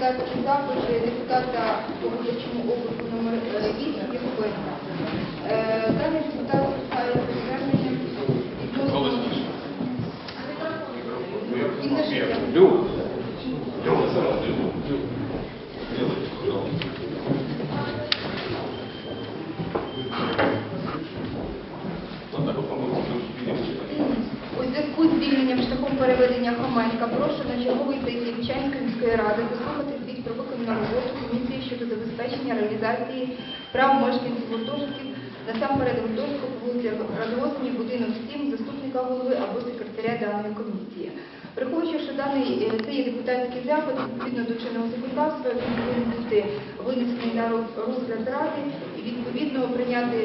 депутатський запит депутата по виборчому округу номер 8 Євгена. Е, Даний депутат звертає звернення відносно... Життя. У зв'язку з звільненням шляхом переведення Хоменка прошу на черговий сесії Вічанської міської ради заслухати виконану роботу комісії щодо забезпечення реалізації прав мешканців гуртожитків насамперед гуртожитку по вулиці Радгосні, будинок 7, заступника голови або секретаря даної комісії. Враховуючи, що даний е, це є депутатський запит, відповідно до чинного законодавства, він повинен бути винесений на розгляд ради і відповідно прийняти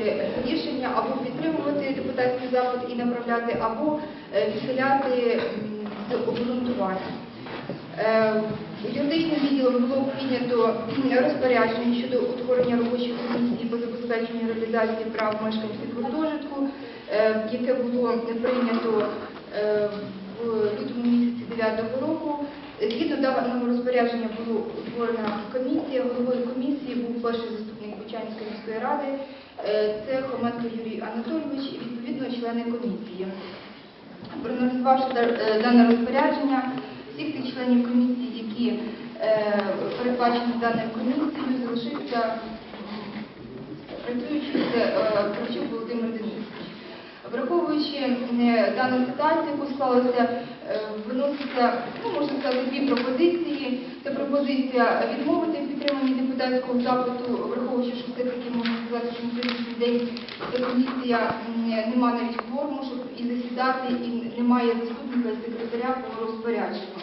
рішення або підтримувати депутатський запит і направляти, або е, відхиляти з обґрунтуванням. Е, Юридичним відділом було прийнято розпорядження щодо утворення робочої комісії по забезпеченню реалізації прав мешканців гуртожитку, е, яке було прийнято е, в лютому місяці 9 року. Згідно даного розпорядження було утворена комісія. Головою комісії був перший заступник Бучанської міської ради. Це Хоменко Юрій Анатолійович і відповідно члени комісії. Проаналізувавши дане розпорядження, всіх тих членів комісії, які е, передбачені даною комісією, залишився працюючий е, Кравчук Володимир Денисович. Враховуючи е, дану ситуацію, яку склалося, е, виноситься, ну, можна сказати, дві пропозиції. Це пропозиція відмовити в підтриманні депутатського запиту, враховуючи, що все-таки можна сказати, що на сьогоднішній день комісія м, не має навіть форму, щоб і засідати, і немає заступника і секретаря по розпорядженню.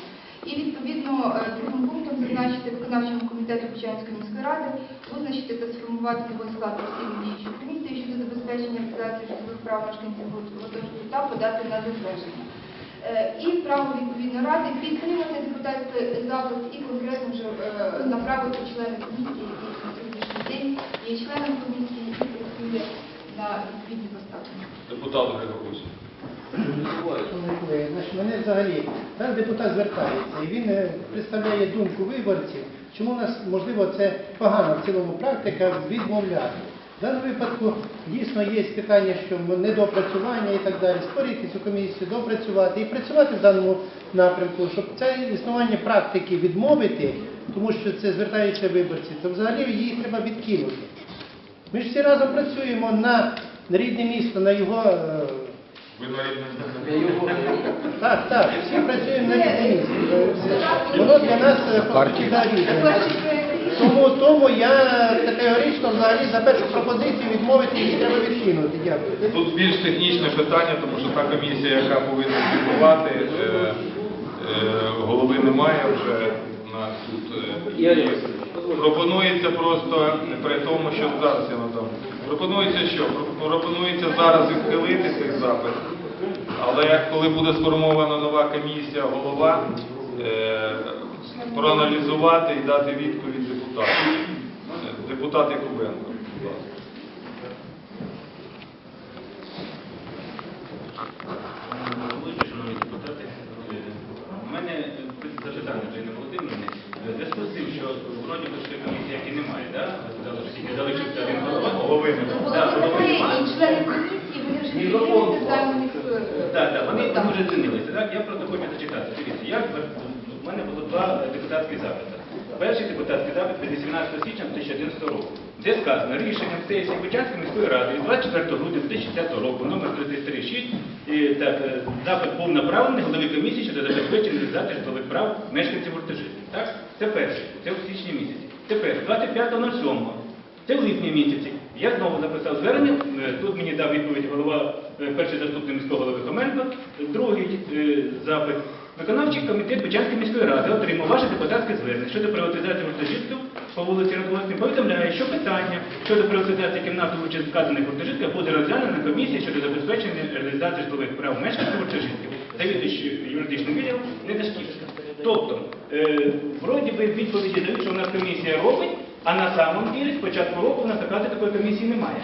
І відповідно е, другим пунктом зазначити виконавчому комітету Бучанської міської ради визначити та сформувати новий склад постійної діючої комісії щодо забезпечення реалізації житлових прав мешканців гуртожитку та подати на затвердження. Е, І право відповідно ради підтримати депутатський запит і конкретно вже е, направити члени комісії, які на сьогоднішній день є членом комісії і працює на відповідні посади. Депутат значить, мене взагалі, там депутат звертається, і він е, представляє думку виборців, чому у нас, можливо, це погана в цілому практика відмовляти. В даному випадку дійсно є питання, що недопрацювання і так далі, створити цю комісію, допрацювати і працювати в даному напрямку, щоб це існування практики відмовити, тому що це звертаються виборці, то взагалі її треба відкинути. Ми ж всі разом працюємо на рідне місто, на його. е, Ви на рідне так, так, всі працюємо на різне місце. Воно для нас е, фактично Це Тому, тому я категорично взагалі за першу пропозицію відмовити її треба відкинути. Дякую. Тут більш технічне питання, тому що та комісія, яка повинна звітувати, е, е, голови немає вже у нас тут. е, Пропонується просто при тому, що зараз я надам. Пропонується що? Пропонується зараз відхилити цей запит, але коли буде сформована нова комісія, голова, е, проаналізувати і дати відповідь депутату. Е, Депутат Якубенко, будь ласка. Е, е. Е, Так, вони дуже змінилися. Так? Я просто хочу зачитати. Дивіться, я, в мене було два депутатські запити. Перший депутатський запит від 18 січня 2011 року, де сказано рішенням сесії Бучанської міської ради від 24 грудня 2010 року, номер 336, так, е, запит був направлений голові комісії щодо забезпечення реалізації житлових прав мешканців гуртожитків. Так? Це перший, це в січні місяці. Тепер, 25.07, це в липні місяці. Я знову написав звернення. е, Тут мені дав відповідь голова, е, перший заступник міського голови Хоменко. Другий запит. Виконавчий комітет Бучанської міської ради отримав ваше депутатське звернення щодо приватизації гуртожитків по вулиці Радгоспі. Повідомляє, що питання щодо приватизації кімнат у вказаних гуртожитках буде розглянено на комісії щодо забезпечення реалізації житлових прав мешканців гуртожитків. Завідуючий юридичним відділом Недашківська. Тобто, е, вроді би відповіді дають, що у нас комісія робить, а на самом ділі з початку року у нас такої комісії немає.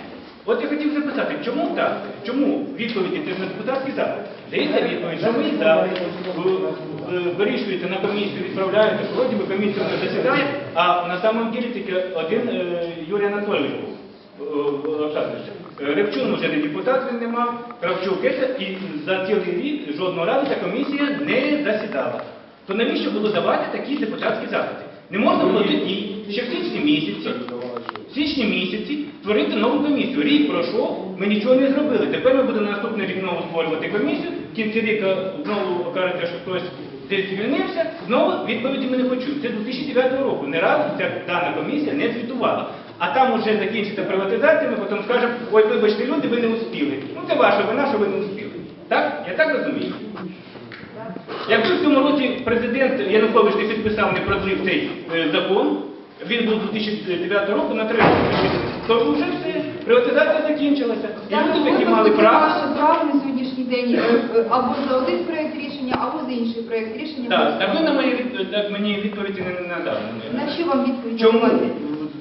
От я хотів запитати, чому так? Чому відповіді це на депутатський запит? Дається відповідь, що ви запит вирішуєте на комісію, відправляєте, вроді би комісія не засідає, а на самом ділі тільки один е, Юрій Анатолійович був. е, Ревчун вже не депутат, він не мав, Кравчук і за цілий рік жодного разу ця комісія не засідала. То навіщо було давати такі депутатські запити? Не можна було тоді, ще в січні місяці, в січні місяці створити нову комісію. Рік пройшов, ми нічого не зробили. Тепер ми будемо наступний рік знову створювати комісію. В кінці ріка знову кажете, що хтось десь звільнився. Знову відповіді ми не почуємо. Це 2009 року. Не разу ця дана комісія не звітувала. А там уже закінчиться приватизація, ми потім скажемо, ой, вибачте, люди, ви не успіли. Ну це ваша вина, що ви не успіли. Так? Я так розумію. Якби в цьому році президент Янукович не підписав, не продлив цей е, закон, він був 2009 року на три роки, то вже все, приватизація закінчилася. І люди такі мали право. Ваше право на сьогоднішній день е, е, або за один проєкт рішення, або за інший проєкт рішення. Так, так ви на мої так мені відповіді не надали. На що вам відповідь Чому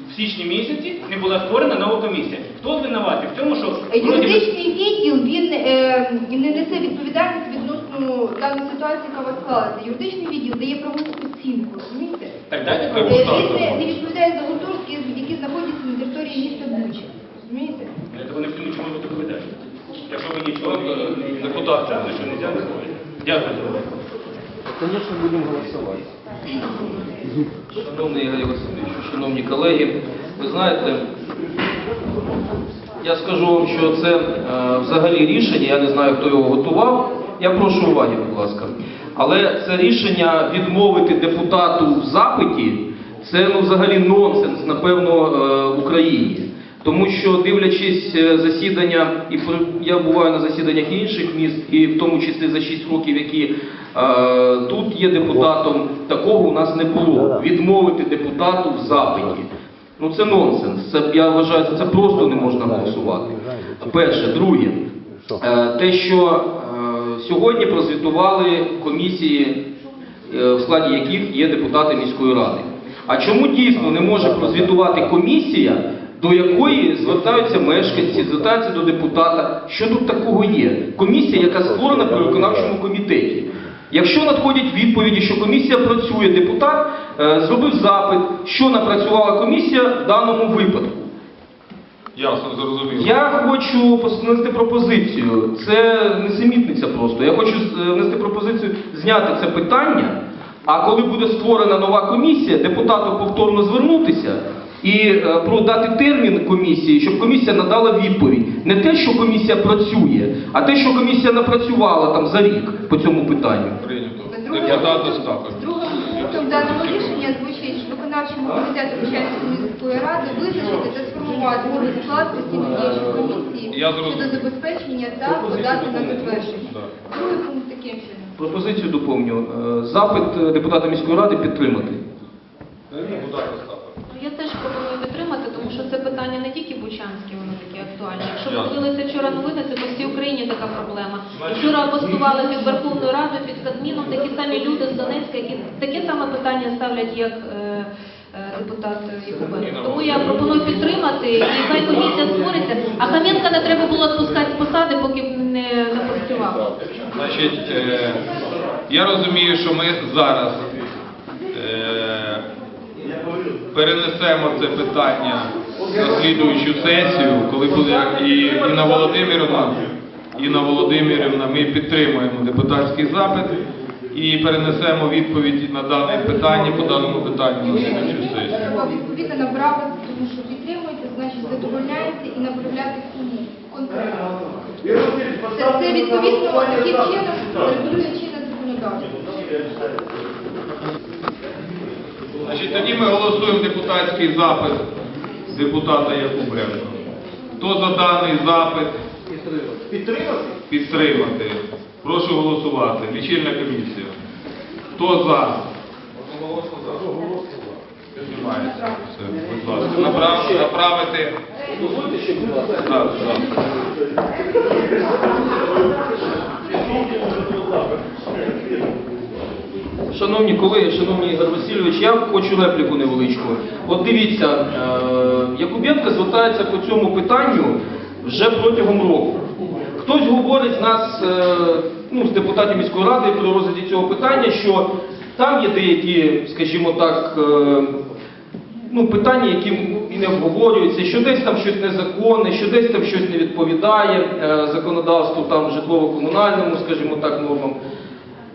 в січні місяці не була створена нова комісія? Хто винуватий в тому, що би- Юридичний відділ він е, не несе відповідальність відносно даної ситуації, яка у вас склалася. Юридичний відділ дає правову оцінку, розумієте? Так дайте Е, правову Він не, відповідає за які території Буча. Розумієте? Всі нічого не доповідають. Якщо ви нічого не Депутат. що не взяли. Дякую. Конечно, будем голосовать. Шановний Ігор Васильович, шановні колеги, ви знаєте, я скажу вам, що це е, взагалі рішення, я не знаю, хто його готував. Я прошу уваги, будь ласка. Але це рішення відмовити депутату в запиті, це ну, взагалі нонсенс, напевно, е, в Україні. Тому що дивлячись е, засідання, і я буваю на засіданнях інших міст, і в тому числі за 6 років, які е, тут є депутатом, такого у нас не було. Відмовити депутату в запиті. Ну це нонсенс. Це я вважаю, це просто не можна голосувати. Перше, друге, е, те, що е, сьогодні прозвітували комісії, е, в складі яких є депутати міської ради. А чому дійсно не може прозвітувати комісія, до якої звертаються мешканці, звертаються до депутата? Що тут такого є? Комісія, яка створена при виконавчому комітеті. Якщо надходять відповіді, що комісія працює, депутат е, зробив запит, що напрацювала комісія в даному випадку. Ясно, зрозуміло. Я хочу внести пропозицію. Це несемітниця просто. Я хочу е, внести пропозицію зняти це питання. А коли буде створена нова комісія, депутату повторно звернутися і е, продати термін комісії, щоб комісія надала відповідь. Не те, що комісія працює, а те, що комісія напрацювала там за рік по цьому питанню. Депутат Остапов. Другим пунктом даного рішення звучить, що виконавчому комітету Печерської міської ради визначити та сформувати склад постійно діючої комісії Я зрозумів. щодо забезпечення та подати на затвердження. Так. Другий пункт таким чином. Пропозицію доповню. Е, Запит е, депутата міської ради підтримати. Депутат Остапов. Я теж пропоную підтримати, тому що це питання не тільки бучанське, воно таке актуальне. Якщо Ясно. подивилися вчора новини, це по всій Україні така проблема. І вчора постували під Верховною Радою, під Кабміном такі самі люди з Донецька, які таке саме питання ставлять, як е, е, депутат Якубенко. Тому я пропоную підтримати, і хай комісія створиться, а Хам'янка не треба було відпускати з посади, поки б не, не працював. Значить, е, я розумію, що ми зараз е, перенесемо це питання на слідуючу сесію, коли буде і Інна Володимирівна, Інна Володимирівна, ми підтримуємо депутатський запит і перенесемо відповідь на дане питання по даному питанню на слідуючу сесію. Треба відповідно направити, тому що підтримуєте, значить задовольняєте і направляти кому конкретно. Це, це відповідно таким чином регулює чинне законодавство. Значить, тоді ми голосуємо депутатський запит депутата Якубенко. Хто за даний запит? Підтримати. Підтримати. Прошу голосувати. Лічильна комісія. Хто за? Піднімається. Все, будь ласка. Направ- Направити. Так, так. Шановні колеги, шановний Ігор Васильович, я хочу репліку невеличку. От дивіться, е, Якубенко звертається по цьому питанню вже протягом року. Хтось говорить з нас, е, ну, з депутатів міської ради при розгляді цього питання, що там є деякі, скажімо так, е, ну, питання, які не обговорюються, що десь там щось незаконне, що десь там щось не відповідає законодавству там житлово-комунальному, скажімо так, нормам.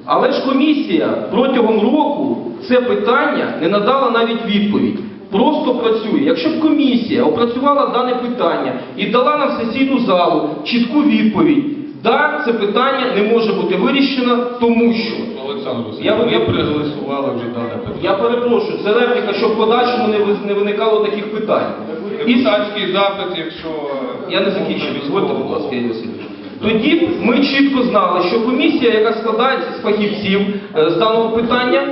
Але ж комісія протягом року це питання не надала навіть відповідь. Просто працює. Якщо б комісія опрацювала дане питання і дала нам сесійну залу чітку відповідь, да, це питання не може бути вирішено, тому що. Олександр Я- я- проголосували вже дане питання. Я перепрошую, це репліка, щоб в подальшому не не виникало таких питань. Депутатський запит, якщо... я не закінчую, дозвольте, будь ласка, Ігор Васильович. Тоді ми чітко знали, що комісія, яка складається з фахівців е, з даного питання,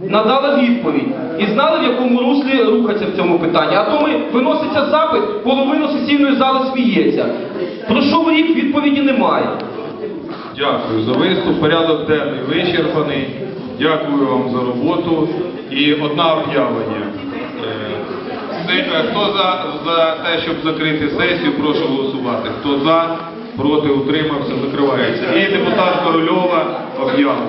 надала відповідь і знали, в якому руслі рухатися в цьому питанні. А то ми виноситься запит, половину сесійної зали сміється. Пройшов рік, відповіді немає. Дякую за виступ. Порядок денний вичерпаний. Дякую вам за роботу. І одна об'ява. Е, е, Хто за, за те, щоб закрити сесію, прошу голосувати. Хто за, проти, утримався, закривається. І депутат Корольова об'яву.